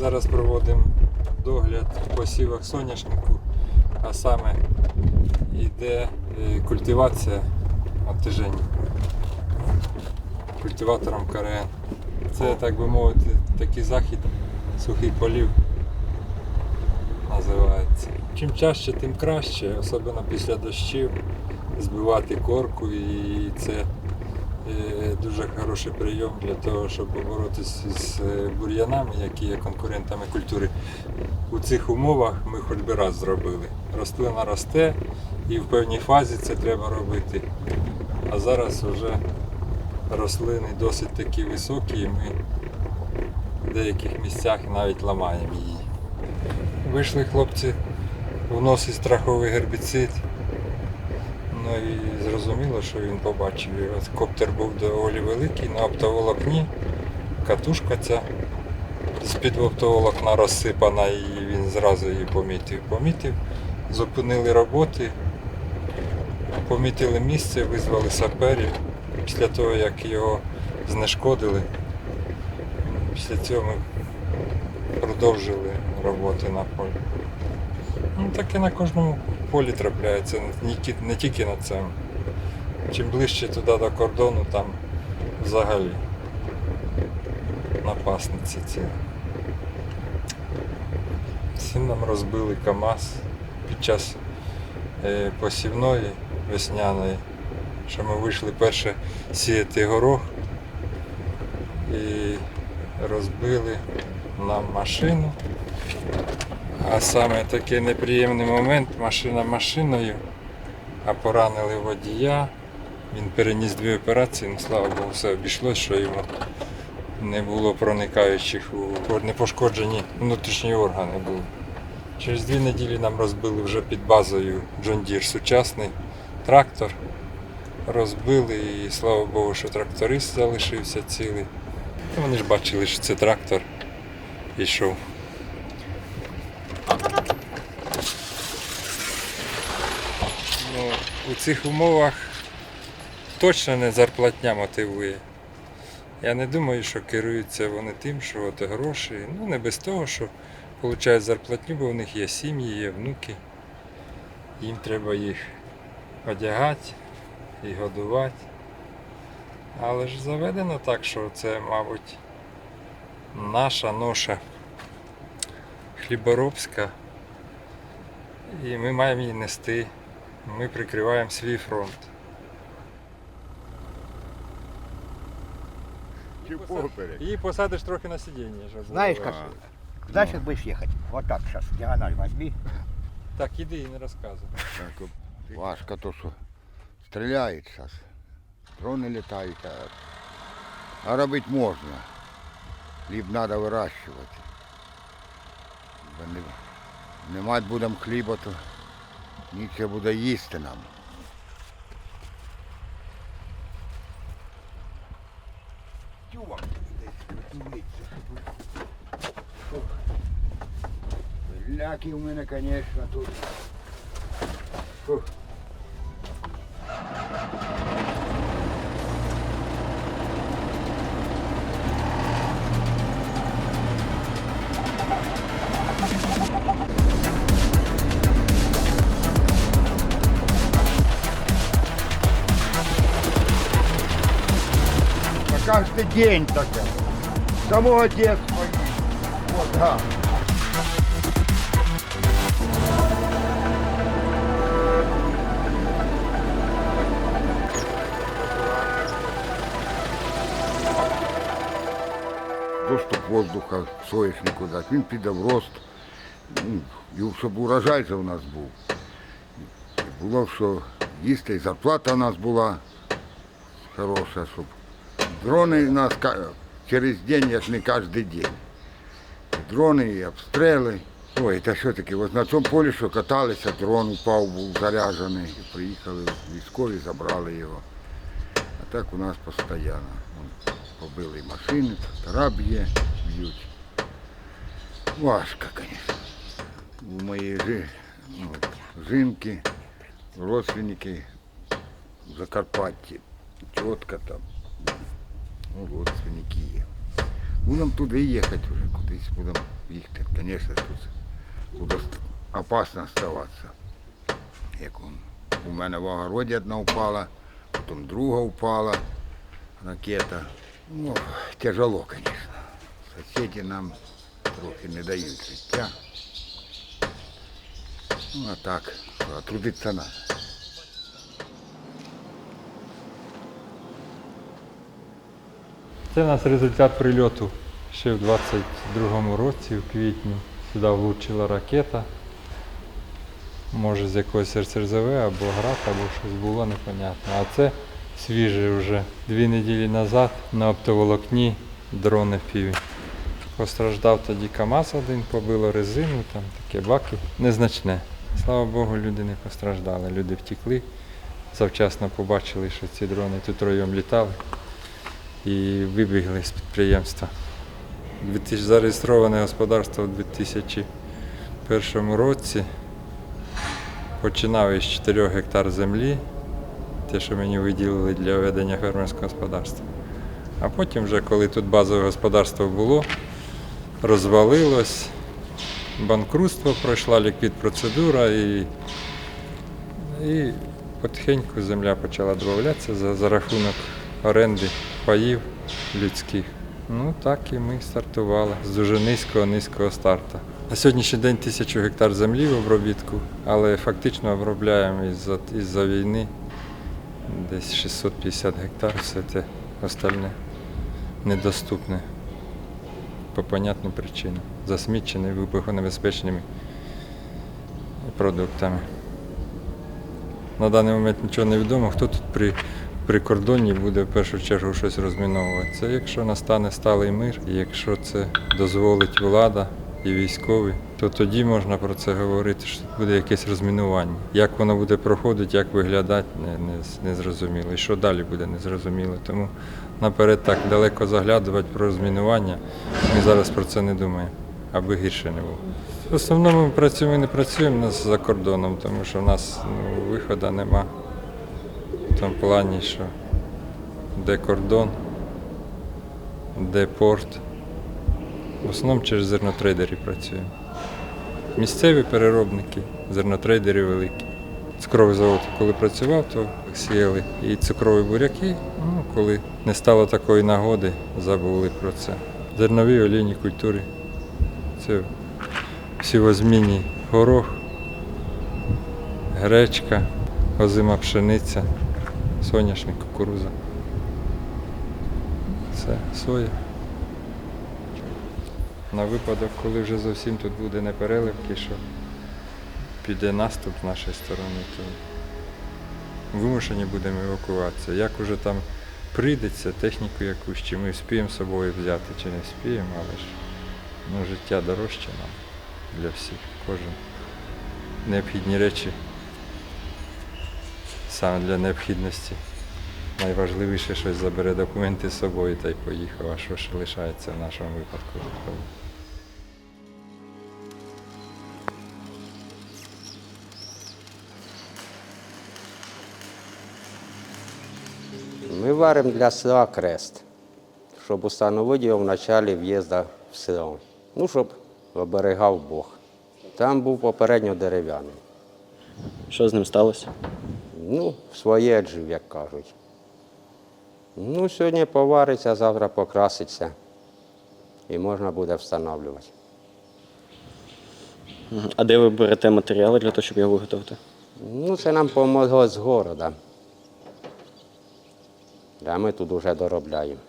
зараз проводимо догляд в посівах соняшнику, а саме йде е, культивація отижень культиватором КРН. Це, так би мовити, такий захід сухий полів називається. Чим чаще, тим краще, особливо після дощів, збивати корку і це дуже хороший прийом для того, щоб боротися з е, бур'янами, які є конкурентами культури. У цих умовах ми хоч би раз зробили. Рослина росте і в певній фазі це треба робити. А зараз вже рослини досить такі високі, і ми в деяких місцях навіть ламаємо її. Вийшли хлопці вносить страховий гербіцид. Ну і зрозуміло, що він побачив його. Коптер був доволі великий, на оптоволокні, катушка ця з-під оптоволокна розсипана, і він зразу її помітив. Помітив, зупинили роботи, помітили місце, визвали саперів. Після того, як його знешкодили, після цього ми продовжили роботи на полі. Ну, таке на кожному полі тільки, не тільки на цьому. Чим ближче туди до кордону, там взагалі напасниці ці. Всім нам розбили КАМАЗ під час е, посівної весняної, що ми вийшли перше сіяти горох і розбили нам машину. А саме такий неприємний момент, машина машиною, а поранили водія. Він переніс дві операції, ну слава Богу, все обійшлось, що йому не було проникаючих у непошкоджені внутрішні органи були. Через дві неділі нам розбили вже під базою John Deere сучасний трактор. Розбили і слава Богу, що тракторист залишився цілий. Вони ж бачили, що це трактор йшов. Ну, у цих умовах точно не зарплатня мотивує. Я не думаю, що керуються вони тим, що от гроші. Ну не без того, що получають зарплатню, бо у них є сім'ї, є внуки. Їм треба їх одягати і годувати. Але ж заведено так, що це, мабуть, наша ноша хліборобська. І ми маємо її нести. Ми прикриваємо свій фронт. Чи поперек? Її посадиш трохи на сидіння. Щоб Знаешь, було. как? Куда сейчас будешь ехать? Вот так сейчас, диагональ возьми. Так, іди і не розказуй. Так, от важко то, що стріляють зараз. Дрони літають, а, а робити можна. Хліб треба вирощувати. Бо не, не мать будемо хліба, то нічого буде їсти нам. Ляки у мене, звісно, тут. Фух. Да каждый день так. С самого детства. Вот, да. доступ воздуха соняшнику дати. Він піде в рост. Ну, і щоб урожай же у нас був. І було, що їсти, і зарплата у нас була хороша, щоб дрони у нас ка- через день, як не кожен день. І дрони, і обстріли. Ой, та що таке, от на цьому полі, що каталися, дрон упав, був заряджений. І приїхали військові, забрали його. А так у нас постійно. Вон, Побили машини, трактора б'є, б'ють. Важко, звісно. У моєї жи, ну, жінки, родственники в Закарпатті, тітка там, ну, Родственники є. Будемо туди їхати вже, кудись будемо їхати. Звісно, тут буде опасно оставатися. Як он, у мене в огороді одна впала, потім друга впала ракета. Ну, тяжело, звісно. Сусіди нам трохи не дають життя. Ну, а так, трудиться треба. Це у нас результат прильоту ще в 22-му році, в квітні. Сюди влучила ракета. Може з якогось РСРЗВ або град, або щось було непонятно. А це свіже вже дві неділі назад на оптоволокні дрони впіві. Постраждав тоді КАМАЗ один, побило резину, там таке баки. Незначне. Слава Богу, люди не постраждали. Люди втекли. Завчасно побачили, що ці дрони тут райом літали і вибігли з підприємства. Зареєстроване господарство у 2001 році. Починав із 4 гектар землі, те, що мені виділили для ведення фермерського господарства. А потім, вже коли тут базове господарство було, розвалилось, банкрутство пройшла ліквід-процедура і, і потихеньку земля почала домовлятися за, за рахунок оренди паїв людських. Ну так і ми стартували з дуже низького низького старту. На сьогоднішній день тисячу гектар землі в обробітку, але фактично обробляємо із-за, із-за війни десь 650 гектар, все те остальне недоступне по понятним причинам, засмічене вибухонебезпечними продуктами. На даний момент нічого не відомо, хто тут при при кордоні буде в першу чергу щось розміновувати. Це якщо настане сталий мир, і якщо це дозволить влада і військові, то тоді можна про це говорити, що буде якесь розмінування. Як воно буде проходити, як виглядати, не, не, не зрозуміло. І що далі буде незрозуміло. Тому наперед так далеко заглядувати про розмінування. Ми зараз про це не думаємо, аби гірше не було. В основному ми працюємо, ми не працюємо за кордоном, тому що в нас ну, виходу нема тому плані, що де кордон, де порт. В основному через зернотрейдерів працюємо. Місцеві переробники, зернотрейдери великі. Цукровий завод, коли працював, то сіяли і цукрові буряки. Ну, коли не стало такої нагоди, забули про це. Зернові олійні культури. Це всівозмінні горох, гречка, озима пшениця, соняшник, кукуруза. Це соя. На випадок, коли вже зовсім тут буде не переливки, що піде наступ з нашої сторони, то вимушені будемо евакуватися. Як уже там прийдеться, техніку якусь, чи ми вспіємо з собою взяти, чи не вспіємо, але ж ну, життя дорожче нам для всіх. Кожен необхідні речі саме для необхідності. Найважливіше щось забере документи з собою та й поїхав, а що ще лишається в нашому випадку. Ми варимо для села крест, щоб установити його в началі в'їзду в село. Ну, щоб оберегав Бог. Там був попередньо дерев'яний. Що з ним сталося? Ну, своє жив, як кажуть. Ну, сьогодні повариться, завтра покраситься і можна буде встановлювати. А де ви берете матеріали для того, щоб його виготовити? Ну, це нам помогло з города. А ми тут вже доробляємо.